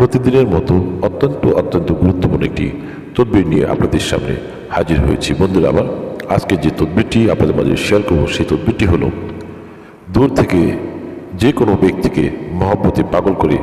প্রতিদিনের মতো অত্যন্ত অত্যন্ত গুরুত্বপূর্ণ একটি তদবির নিয়ে আপনাদের সামনে হাজির হয়েছি। বন্ধুরা, আমার আজকে যে তদবিরটি আপনাদের মাঝে শেয়ার করব, সেই তদবিরটি হলো, দূর থেকে যে কোনো ব্যক্তিকে মহব্বতে পাগল করে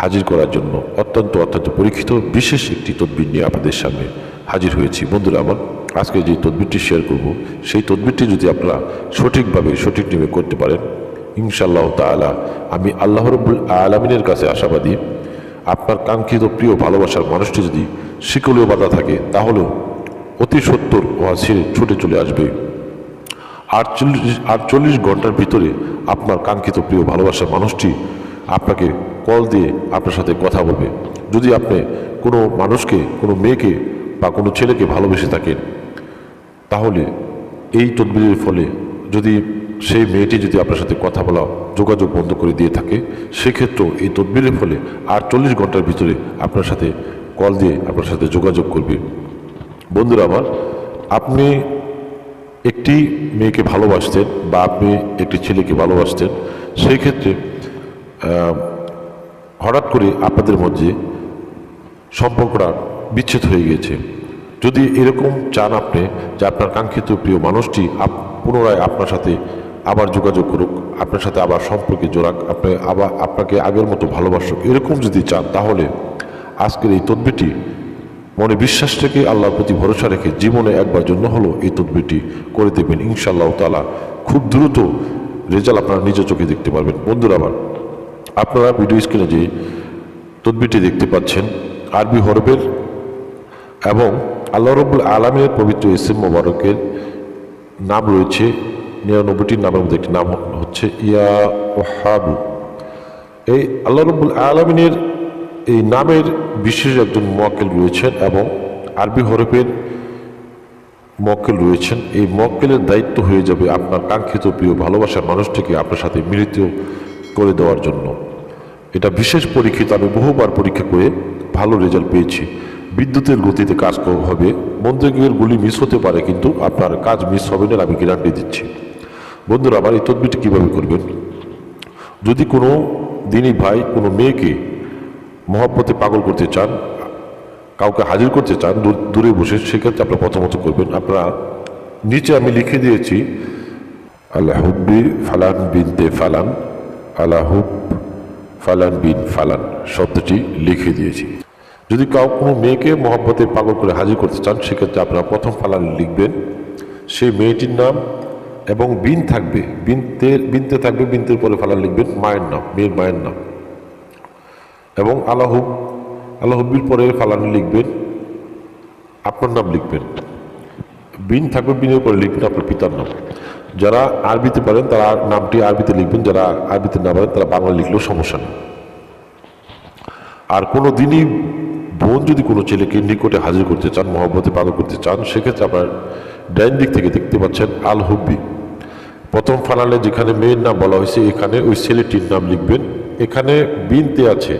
হাজির করার জন্য অত্যন্ত অত্যন্ত পরীক্ষিত বিশেষ একটি তদবির নিয়ে আপনাদের সামনে হাজির হয়েছি। বন্ধুরা, আমার আজকে যে তদবিরটি শেয়ার করব, সেই তদবিরটি যদি আপনারা সঠিকভাবে, সঠিক নিয়মে করতে পারেন, ইনশাআল্লাহ তাআলা আমি আল্লাহ রব্বুল আলমিনের কাছে আশাবাদী আপনার কাঙ্ক্ষিত প্রিয় ভালোবাসার মানুষটি যদি শিকলীয় বাধা থাকে তাহলেও অতি সত্তর ওয়া ছেড়ে ছুটে চলে আসবে। আটচল্লিশ আটচল্লিশ ঘণ্টার ভিতরে আপনার কাঙ্ক্ষিত প্রিয় ভালোবাসার মানুষটি আপনাকে কল দিয়ে আপনার সাথে কথা বলবে। যদি আপনি কোনো মানুষকে, কোনো মেয়েকে বা কোনো ছেলেকে ভালোবেসে থাকেন, তাহলে এই তদবিরের ফলে যদি সেই মেয়েটি যদি আপনার সাথে কথা বলা, যোগাযোগ বন্ধ করে দিয়ে থাকে, সেক্ষেত্রেও এই তদবিরের ফলে আটচল্লিশ ঘণ্টার ভিতরে আপনার সাথে কল দিয়ে আপনার সাথে যোগাযোগ করবে। বন্ধুরা আমার, আপনি একটি মেয়েকে ভালোবাসতেন বা আপনি একটি ছেলেকে ভালোবাসতেন সেই ক্ষেত্রে হঠাৎ করে আপনাদের মধ্যে সম্পর্কটা বিচ্ছেদ হয়ে গিয়েছে। যদি এরকম চান আপনি যে আপনার কাঙ্ক্ষিত প্রিয় মানুষটি পুনরায় আপনার সাথে আবার যোগাযোগ করুক, আপনার সাথে আবার সম্পর্কে জোড়াক আপনি আবার আপনাকে আগের মতো ভালোবাসুক, এরকম যদি চান, তাহলে আজকের এই তদবিটি মনে বিশ্বাস থেকে আল্লাহর প্রতি ভরসা রেখে জীবনে একবার জন্য হলো এই তদবিরটি করে দেবেন। ইনশাআল্লাহ তালা খুব দ্রুত রেজাল্ট আপনারা নিজের চোখে দেখতে পারবেন। বন্ধুরা আবার আপনারা ভিডিও স্ক্রিনে যে তদবিরটি দেখতে পাচ্ছেন, আরবি হরফের এবং আল্লাহ রবুল আলমের পবিত্র ইসিম মোবারকের নাম রয়েছে নিরানব্বইটির নামের মধ্যে একটি নাম হচ্ছে ইয়া ওহাবু এই আল্লাহ রবুল আলমিনের এই নামের বিশেষ একজন মোয়াক্কেল রয়েছেন এবং আরবি হরফের মক্কেল রয়েছেন। এই মক্কেলের দায়িত্ব হয়ে যাবে আপনার কাঙ্ক্ষিত প্রিয় ভালোবাসার মানুষটিকে আপনার সাথে মিলিত করে দেওয়ার জন্য। এটা বিশেষ পরীক্ষিত, আমি বহুবার পরীক্ষা করে ভালো রেজাল্ট পেয়েছি। বিদ্যুতের গতিতে কাজ হবে মন্ত্রকের গুলি মিস হতে পারে, কিন্তু আপনার কাজ মিস হবে না, আমি গ্যারান্টি দিচ্ছি। বন্ধুরা, আমার এই তদবিটি কীভাবে করবেন? যদি কোনো দিনই ভাই, কোনো মেয়েকে মহব্বতে পাগল করতে চান, কাউকে হাজির করতে চান, দূরে বসে, সেক্ষেত্রে আপনারা প্রথমত করবেন, আপনারা নিচে আমি লিখে দিয়েছি আল্লাহ হুব্বি ফালান বিনতে ফালান আলাহুব ফালান বিন ফালান শব্দটি লিখে দিয়েছি। যদি কাউ, কোনো মেয়েকে মহব্বতে পাগল করে হাজির করতে চান, সেক্ষেত্রে আপনারা প্রথম ফালান লিখবেন, সেই মেয়েটির নাম এবং বিন থাকবে, বিনতে বিনতে থাকবে, বিনতের পরে ফালান লিখবেন মায়ের নাম, মেয়ের মায়ের নাম। এবং আল্লাহুব আল্লাহবির পরে ফালানি লিখবেন, আপনার নাম লিখবেন। বিন থাকবে, বিনের পরে লিখবেন আপনার পিতার নাম। যারা আরবিতে পারেন, তারা নামটি আরবিতে লিখবেন, যারা আরবিতে না পারেন, তারা বাংলা লিখলেও সমস্যা নেই। আর কোনো দিনই বোন যদি কোনো ছেলেকে নিকটে হাজির করতে চান, মহব্বতে পালন করতে চান, সেক্ষেত্রে আপনার ডাইন দিক থেকে দেখতে পাচ্ছেন আল হুব্বি প্রথম ফালালে যেখানে মেয়ের নাম বলা হয়েছে, এখানে ওই ছেলেটির নাম লিখবেন। এখানে বিনতে আছে।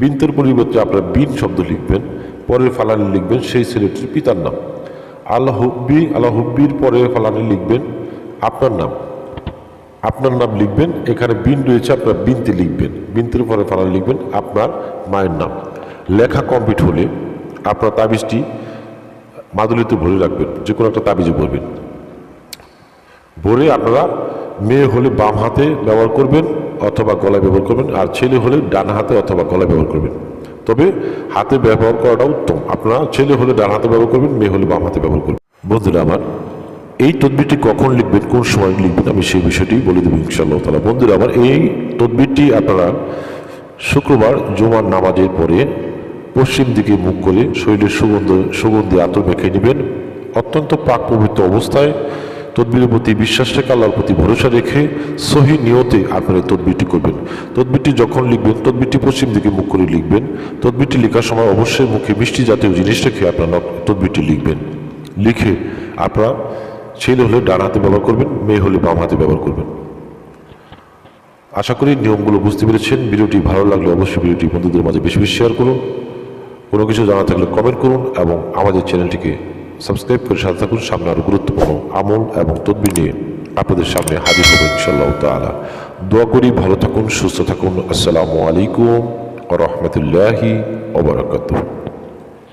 বিনতের পরিবর্তে আপনারা বিন শব্দ লিখবেন। পরের ফালানে লিখবেন সেই ছেলেটির পিতার নাম। আল্লাহ হুব্বি আল্লাহ হুব্বির পরের ফালানে লিখবেন আপনার নাম। আপনার নাম লিখবেন, এখানে বিন রয়েছে, আপনার বিনতে লিখবেন। বিনতের পরে ফালানে লিখবেন আপনার মায়ের নাম। লেখা কমপ্লিট হলে আপনার তাবিজটি মাদুলিতে ভরে রাখবেন যে কোনো একটা তাবিজে ভরবেন। ভরে আপনারা মেয়ে হলে বাম হাতে ব্যবহার করবেন অথবা গলায় ব্যবহার করবেন, আর ছেলে হলে ডান হাতে অথবা গলায় ব্যবহার করবেন। তবে হাতে ব্যবহার করাটা উত্তম। আপনারা ছেলে হলে ডান হাতে ব্যবহার করবেন, মেয়ে হলে বাম হাতে ব্যবহার করবেন। বন্ধুরা আমার, এই তদবিরটি কখন লিখবেন, কোন সময় লিখবেন, আমি সেই বিষয়টি বলে দেবো ইনশাআল্লাহ তালা বন্ধুরা আমার, এই তদবিরটি আপনারা শুক্রবার জুমার নামাজের পরে পশ্চিম দিকে মুখ করে শরীরের সুগন্ধ, সুগন্ধি আতর মেখে নেবেন। অত্যন্ত পাক পবিত্র অবস্থায় তদবিরের প্রতি বিশ্বাস রেখে, আল্লাহর প্রতি ভরসা রেখে সহি নিয়তে আপনারা তদবিরটি করবেন। তদবিরটি যখন লিখবেন, তদবিরটি পশ্চিম দিকে মুখ করে লিখবেন। তদবিরটি লেখার সময় অবশ্যই মুখে মিষ্টি জাতীয় জিনিস রেখে আপনারা তদবিরটি লিখবেন। লিখে আপনারা ছেলে হলে ডান হাতে ব্যবহার করবেন, মেয়ে হলে বাম হাতে ব্যবহার করবেন। আশা করি নিয়মগুলো বুঝতে পেরেছেন। ভিডিওটি ভালো লাগলে অবশ্যই ভিডিওটি বন্ধুদের মাঝে বেশি বেশি শেয়ার করুন। কোনো কিছু জানা থাকলে কমেন্ট করুন এবং আমাদের চ্যানেলটিকে সাবস্ক্রাইব করে সাথে থাকুন। সামনে আরও গুরুত্বপূর্ণ আমল এবং তদবির নিয়ে আপনাদের সামনে হাজির হবেন ইনশাল্লাহ তালা দোয়া করি, ভালো থাকুন, সুস্থ থাকুন। আসসালামু আলাইকুম রহমতুল্লাহি ওবরাকাতুহ